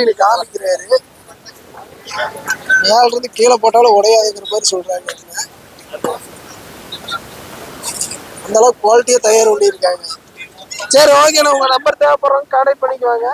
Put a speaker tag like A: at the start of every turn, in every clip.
A: அப்படின்னு காமிக்கிறாரு மேல இருந்து கீழே போட்டாலும் உடையாதுங்கிற மாதிரி சொல்றாங்க அந்த அளவுக்கு குவாலிட்டியா தயார் பண்ணிருக்காங்க சரி ஓகே நான் உங்க நம்பர் தேவைப்படுறோம் கான்டாக்ட் பண்ணிக்குவாங்க.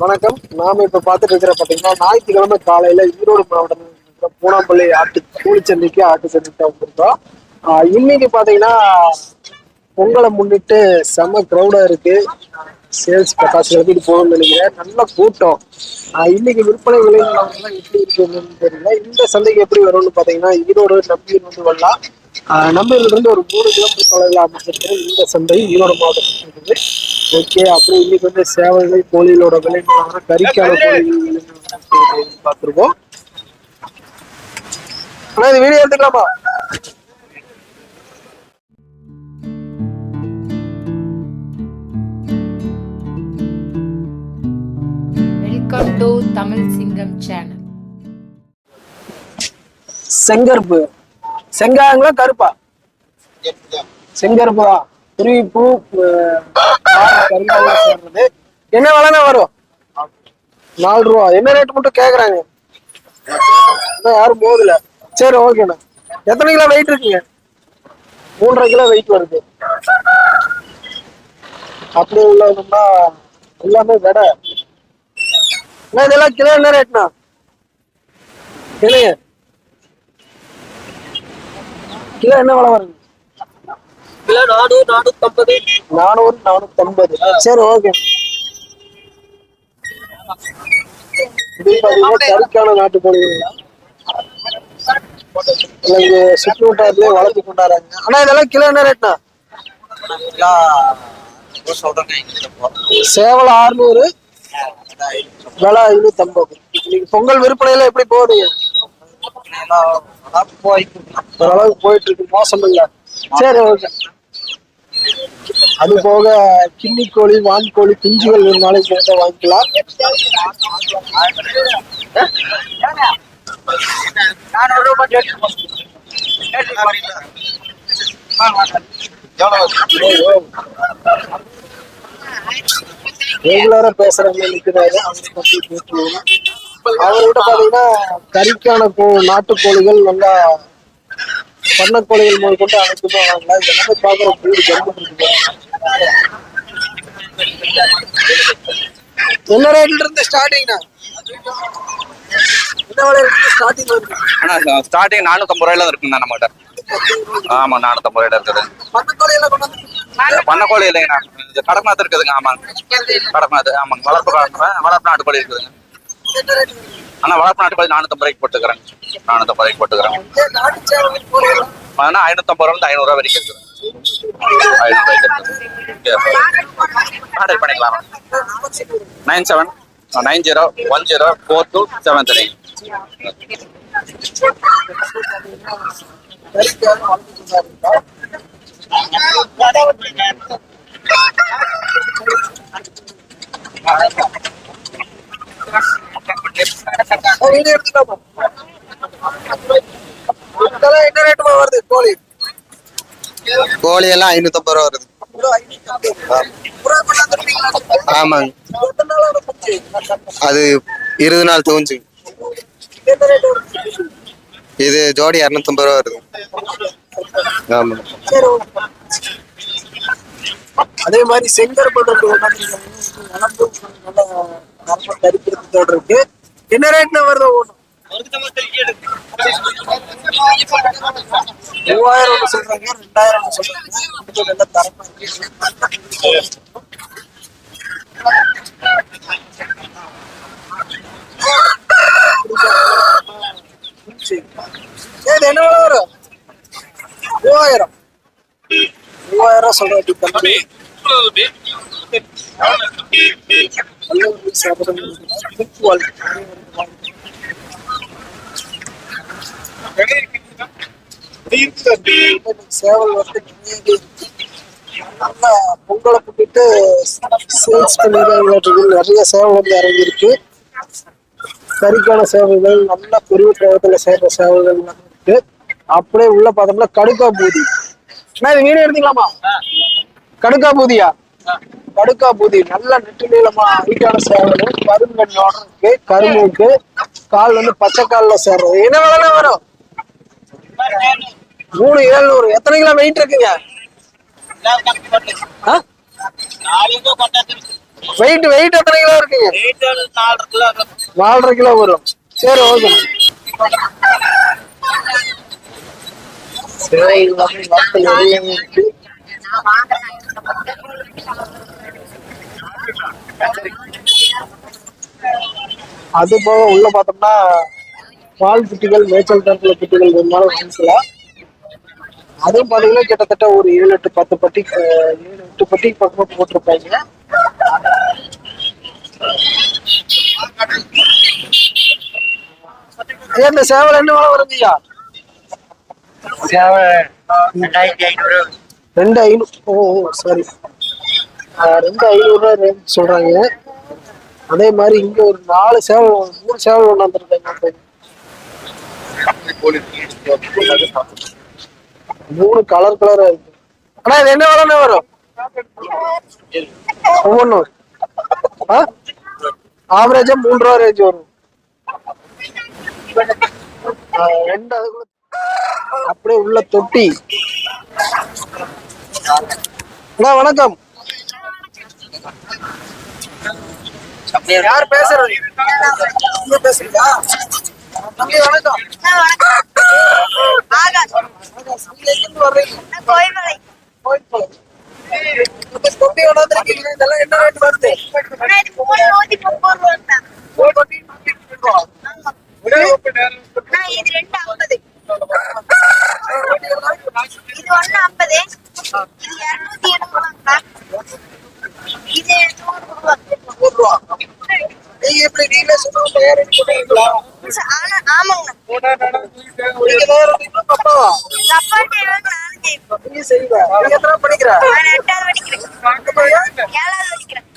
A: வணக்கம். நாம இப்ப பாத்துட்டு இருக்கிற பாத்தீங்கன்னா ஞாயிற்றுக்கிழமை காலையில ஈரோடு மாவட்டம் பூனாம்பள்ளி ஆட்டு கூலிச்சந்தைக்கு ஆட்டு சந்தைக்கு வந்திருந்தோம் இன்னைக்கு பாத்தீங்கன்னா பொங்கலை முன்னிட்டு செம்ம க்ரௌடா இருக்கு. சேல்ஸ் பட்டாசு எடுத்துட்டு போகணும்னு நினைக்கிறேன். நல்ல கூட்டம். இன்னைக்கு விற்பனை விலை நிலவரம்லாம் எப்படி இருக்குன்னு தெரியல. இந்த சந்தைக்கு எப்படி வரும்னு பாத்தீங்கன்னா ஈரோடு நம்பியூர் வந்து வரலாம். ஆஹ் நம்பியூர்ல இருந்து ஒரு மூணு கிலோமீட்டர் தொலைவில் அமைச்சிருக்கு இந்த சந்தை ஈரோடு மாவட்டத்தில் இருக்குது. ஓகே அப்புறம் இன்னைக்கு வந்து சேவைகள் கோழிகளோட விலை நிலவரம் கறிக்கான கோழிகள் விலை நிலவரம் பார்த்துருக்கோம் ஆனா இது வீடியோ எடுத்துக்கலாமா?
B: டு தமிழ் சிங்கம் சேனல்
A: செங்கருப்பு. செங்காயங்களா கருப்பா? செங்கருப்பு. தான் குருவி பூ சேர்றது. என்ன விலைனா வரும்? நாலு ரூபா. என்ன ரேட் மட்டும் கேக்குறாங்க? யாரும் போதில்ல சரி ஓகேண்ணா எத்தனை கிலோ வெயிட் இருக்குங்க? மூன்றரை கிலோ வெயிட் வருது. அப்படியே உள்ளதுன்னா எல்லாமே விட அண்ணா, இதெல்லாம் கிலோ என்ன ரேட்ண்ணா என்னங்க கிலோ என்ன விலை வருது?
C: கிலோ நானூறு நானூத்தம்பது.
A: நானூறு நானூத்தம்பது. சரி ஓகே. நாட்டுக்கோழிங்களா இல்ல இங்க சுற்று வட்டாரத்திலே வளர்த்து கொண்டாடுறாங்க. ஆனா இதெல்லாம் கிலோ என்ன ரேட்னா சேவல் ஆறுநூறு விலை ஐநூத்தி இன்னைக்கு பொங்கல் விற்பனையில எப்படி போகுது? ஓரளவுக்கு போயிட்டு இருக்கு. மோசம் இல்ல. சரி ஓகே. அது போக கிண்ணி கோழி வான் கோழி குஞ்சுகள் ஒரு நாளைக்கு மட்டும் வாங்கிக்கலாம். ரெகுலரா பேசுறவங்க நிக்கிறாரு அவரை பத்தி அவர்கிட்ட பாத்தீங்கன்னா கறிக்கான கோ நாட்டுக்கோழிகள் நல்லா பண்ணக்கோழிகள் முதல் கொண்டு அனைத்துமே வாங்கலாம் இது எல்லாமே பாக்குற வீடு கரும்பு என்ன ரேட்ல இருந்து ஸ்டார்டிங்னா ஸ்டார்டிங்
D: ஸ்டார்டிங் நானூத்தம்பது ரூபாயில இருக்குண்ணா நம்மகிட்ட. ஆமா நானூத்தம்பது ரூபாயில இருக்குது. பண்ணக்கோழி இல்லைங்கண்ணா இது கடக்நாத் இருக்குதுங்க ஆமாங்க. கடக்நாத் ஆமாங்க. வளர்ப்பு வளர்ப்பு நாட்டுக்கோழி இருக்குதுங்க.
A: என்ன
D: ஆனா வளர்ப்பு நாட்டுக்கோழி நானூத்தம்பது ரூபாய்க்கு போட்டுக்கிறேன். நானூத்தம்பது ரூபாய்க்கு போட்டுக்கிறேன். ஆனா ஐநூத்தம்பது ரூபா ஐநூறு ரூபா வரைக்கும் இருக்குது. ஐநூறு ரூபாய்க்கு பண்ணிக்கலாம்? Nine seven nine zero one zero four two seven three
A: கொண்டாடுறாங்க வீடு எடுத்துக்கலாமா இதெல்லாம் என்ன ரேட்டுமா வருது கோழி
C: கோழி எல்லாம் ஐநூத்தம்பது ரூபா வருது. ஆமாங்க.
A: அது
C: இருபது நாள் தூஞ்சு இது ஜோடி இரநூத்தம்பது ரூபா வருது. ஆமா.
A: அதே மாதிரி செங்கர் இருக்கு. என்ன ரேட்ல வருது மூவாயிரம் சொல்றாங்க ரெண்டாயிரம் சொல்றாங்க ரெண்டுக்கும் நல்ல தரமா இருக்கு சரி. ஏய், இது என்ன விலை வரும் மூவாயிரம் நல்ல ஒரு குவாலிட்டி சேவல் வந்து. நல்லா பொங்கலை போட்டுட்டு சேல்ஸ் பண்ணிடுறாங்க நிறைய சேவல் வந்து இறங்கியிருக்கு கறிக்கான சேவைகள் நல்ல பெரிய தேவத்துல சேர்ற சேவைகள் இருக்கு அப்படியே உள்ள பார்த்தோம்னா கடுக்கா பூதி இது வீடியோ எடுத்தீங்களாமா கடுக்கா பூதியா? படுக்கா பூதி நல்ல நெட்டு நீளமா ஹைட்டான சேவல் கருங்கண்ணோட இருக்கு கரும்புக்கு கால் வந்து பச்சை கால்ல சேர்றது. என்ன விலை வரும்? மூணு ஏழுநூறு. எத்தனை கிலோ வெயிட் இருக்குங்க? வெயிட் வெயிட் எத்தனை கிலோ இருக்குங்க? நாலரை கிலோ வரும். சரி ஓகே. சரி மக்கள் அது போக உள்ள பார்த்தோம்னா பால் குட்டிகள் மேய்ச்சல் தரத்துல குட்டிகள் வேணுமாலும் வாங்கிக்கலாம். அதுவும் பாத்தீங்கன்னா கிட்டத்தட்ட ஒரு ஏழு எட்டு பத்து பட்டி ஏழு எட்டு பட்டி பக்கம் போட்டிருப்பாங்க. ஏன் இந்த சேவல் என்ன விலை வருங்கய்யா ரெண்டு ஐநூறு ஓ சாரி ரெண்டு ஐநூறு ரூபாய் ரேஞ்ச் சொல்றாங்க. அதே மாதிரி இங்க ஒரு நாலு சேவல் மூணு சேவல் கொண்டாந்துருக்காங்க மூணு கலர் கலரா இருக்கு. ஆனா இது என்ன விலைன்னு வரும்? ஒவ்வொன்றும் ஆவரேஜா மூன்று ரூபா ரேஞ்ச் வரும். ஆ, ரெண்டு அதுக்குள்ள அப்படியே உள்ள தொட்டி. அண்ணா வணக்கம். யார் பேசுறது? பேசுறீங்களா? தம்பி வணக்கம். தொட்டி இதெல்லாம் என்ன ரேட் வருது? தொட்டி
E: இது ரெண்டு ஐம்பது. இது ஒண்ணு ஐம்பது இது இருநூத்தி எண்பது ரூபாங்கண்ணா. இது நூறு ரூபா.
A: நீங்க எப்படி நீங்களே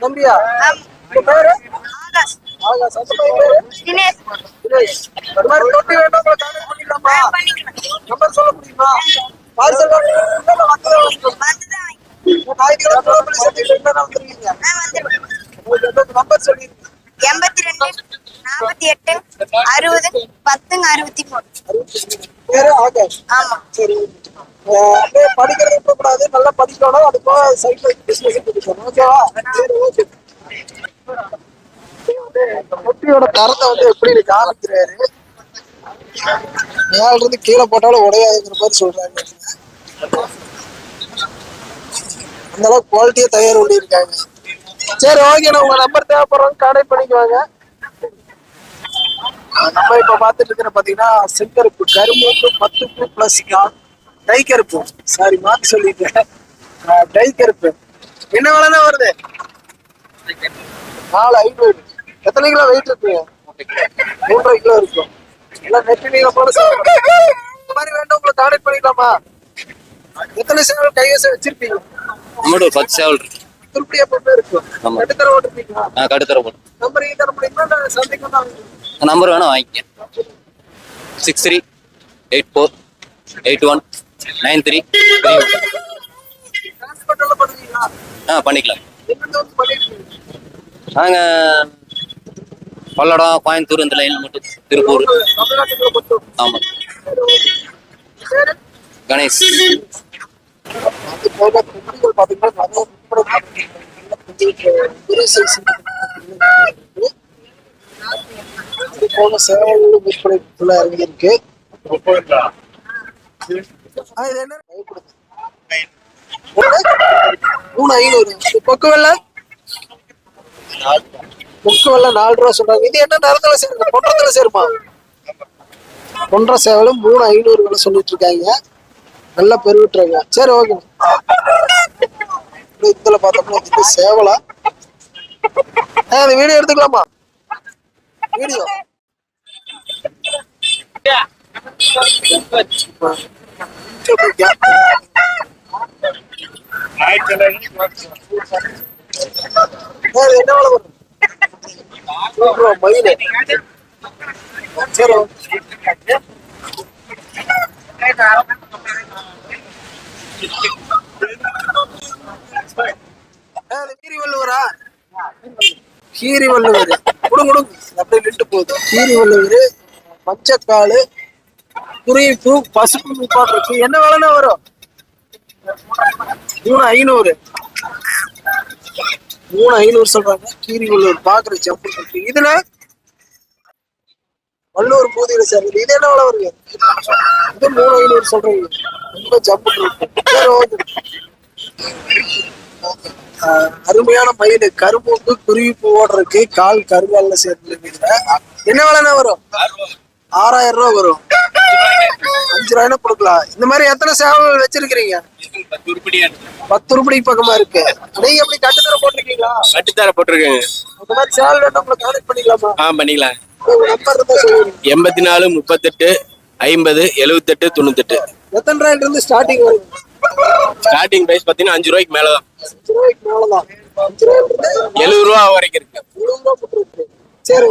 A: தம்பியா
E: ஆமா
A: உங்க பேரு
E: ஆகாஷ் தினேஷ்
A: வேண்டாம் நம்பர் சொல்ல முடியுமா? பார்சல் ஞாயிற்றுக்கிழமை நம்பர் சொல்லிருக்கீங்க
E: எண்பத்தி ரெண்டு நாற்பத்தி எட்டு அறுபது பத்துங்க அறுபத்தி மூணு
A: ஆகாஷ்.
E: ஆமா.
A: சரி அப்படியே படிக்கிறது நல்லா படிக்கணும். அது போக சைட்ல பிசினஸ் படிக்கணும் ஓகேவா? சரி ஓகே. முட்டியோட தரத்தை வந்து எப்படி காமிக்கிறாரு? மேல இருந்து கீழே போட்டாலும் உடையாதுங்கிற மாதிரி சொல்றாங்க. அந்த அளவுக்கு குவாலிட்டியா தயார் பண்ணி இருக்காங்க சரி ஓகே நான் உங்க நம்பர் தேவைப்படுறவங்க கான்டாக்ட் பண்ணிக்குவாங்க. நம்ம இப்ப பாத்துட்டு இருக்கிற பாத்தீங்கன்னா செங்கருப்பு கரும்பு பத்து பூ பிளஸ் டை கருப்பு. சாரி மாத்தி சொல்லிட்டேன். டை கருப்பு. என்ன வேலைனா வருது? நாலு ஐநூறு எத்தனை கிலோ வெயிட் இருக்கு? மூன்றரை கிலோ இருக்கும். எல்லாம் போல. இந்த மாதிரி வேண்டாம் உங்களை கான்டாக்ட் பண்ணிக்கலாமா? எத்தனை சேவல் கைவசம் வச்சிருப்பீங்க?
F: நம்மளோட பத்து சேவல் இருக்கு.
A: திருப்பி எப்பவுமே இருக்கும்
F: ஆமா.
A: தடவை ஓட்டிருப்பீங்களா
F: கடுத்தர போட்டு
A: நம்பர் தர முடியுமா? சந்தைக்கு.
F: நம்பர் வேணா வாங்கிக்க six three eight four eight one nine three
A: transport எல்லாம் பண்ணுவீங்களா
F: ஆ பண்ணிக்கலாம்.
A: வந்து இருக்கீங்க?
F: நாங்கள் பல்லடம் கோயம்புத்தூர் இந்த லைன் மட்டும். திருப்பூர்
A: சரி.
F: கணேஷ்
A: அது போக குட்டிகள் பாத்தீங்கன்னா நிறைய விற்பனை பண்ணிருக்காங்க. பெரிய size இருக்கு. அது போக சேவல் விற்பனை ஃபுல்லா இறங்கியிருக்கு? மூணு ஐநூறு இது கொக்கு முக்கு கொக்கு வெள்ளை நாலு ரூபா சொல்றாங்க இது என்ன நேரத்துல சேருங்க பொன்றத்துல சேருமா? பொன்ற சேவலும் மூணு ஐநூறு விலை சொல்லிட்டு இருக்காங்க. நல்லா பெருவிட்டுறாங்க. சரி ஓகே இதுல பார்த்தோம்னா இது சேவலா? ஆ, இந்த வீடியோ எடுத்துக்கலாமா? வீடியோ. என்ன வேலை வரும் நூறு ரூபா மயில் சரி okay. கீரி வள்ளுவர் குடுங்க குடுங்க அப்படியே நின்று போகுது கீரி வள்ளுவர் மஞ்சக்காலு குறிப்பு பசுப்பு முப்பாடு இருக்கு என்ன விலைன்னா வரும் மூணு ஐநூறு மூணு ஐநூறு சொல்றாங்க. கீரி வள்ளுவர் பாக்குற ஜம்பு இருக்கு இதுல வள்ளுவர் பூதியில சேர்ந்தது. இது என்ன விலை வருங்க இது மூணு ஐநூறு சொல்றீங்க. ரொம்ப ஜம்பு அருமையான மயில். கரும்புக்கு குருவி பூவோட இருக்கு கால் கருவால்ல சேர்ந்து என்ன விலைன்னா வரும்? ஆறாயிரம். ரூபாய் வரும். அஞ்சு ரூபாய்னா கொடுக்கலாம். இந்த மாதிரி எத்தனை சேவல் வச்சிருக்கிறீங்க? பத்து ரூபாய் பக்கமா இருக்கு. நீங்க எப்படி கட்டுத்தர போட்டிருக்கீங்களா?
G: கட்டுத்தர போட்டிருக்கேங்க
A: இந்த மாதிரி சேவல் வேணும் உங்களை கான்டெக்ட் பண்ணிக்கலாமா?
G: ஆ பண்ணிக்கலாம். எண்பத்தி நாலு முப்பத்தெட்டு ஐம்பது எழுவத்தெட்டு தொண்ணூத்தெட்டு.
A: எத்தனை ரூபாயில இருந்து ஸ்டார்டிங் வரும்?
G: ஸ்டார்டிங் பிரைஸ் பார்த்தீங்கன்னா அஞ்சு ரூபாய்க்கு
A: மேலதான்.
G: எழுபது ரூபா வரைக்கும் இருக்கு.
A: சரி